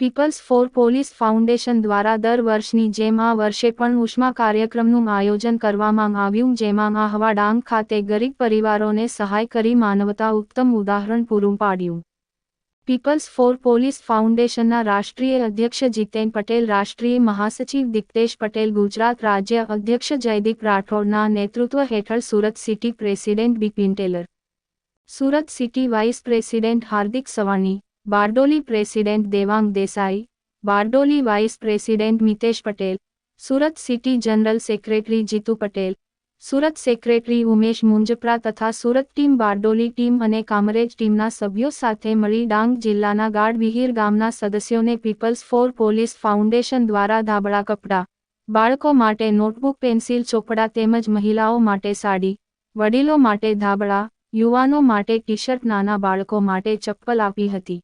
People's for police foundation દ્વારા દર વર્ષની જેમ આ વર્ષે પણ ઉષ્મા કાર્યક્રમનું આયોજન કરવામાં આવ્યું, જેમાં આહવા ડાંગ ખાતે ગરીબ પરિવારોને સહાય કરી માનવતા ઉત્તમ ઉદાહરણ પૂરું પાડ્યું. પીપલ્સ ફોર પોલીસ ફાઉન્ડેશનના રાષ્ટ્રીય અધ્યક્ષ જીતેન પટેલ, રાષ્ટ્રીય મહાસચિવ દિગ્તેશ પટેલ, ગુજરાત રાજ્ય અધ્યક્ષ જયદીપ રાઠોડના નેતૃત્વ હેઠળ Surat city president Bipin Tailor, Surat city vice president Hardik Savani, Bardoli president Devang Desai, Bardoli vice president Mitesh Patel, Surat city general secretary Jitu Patel Surat secretary Umesh Munjpara તથા સુરત ટીમ બારડોલી ટીમ અને કામરેજ ટીમના સભ્યો સાથે મળી ડાંગ જિલ્લાના ગાઢવિહીર ગામના સદસ્યોને people's for police foundation દ્વારા ધાબળા કપડાં, બાળકો માટે નોટબુક, પેન્સિલ, ચોપડા તેમજ મહિલાઓ માટે સાડી, વડીલો માટે ધાબળા, યુવાનો માટે ટી શર્ટ નાના બાળકો માટે ચપ્પલ આપી હતી.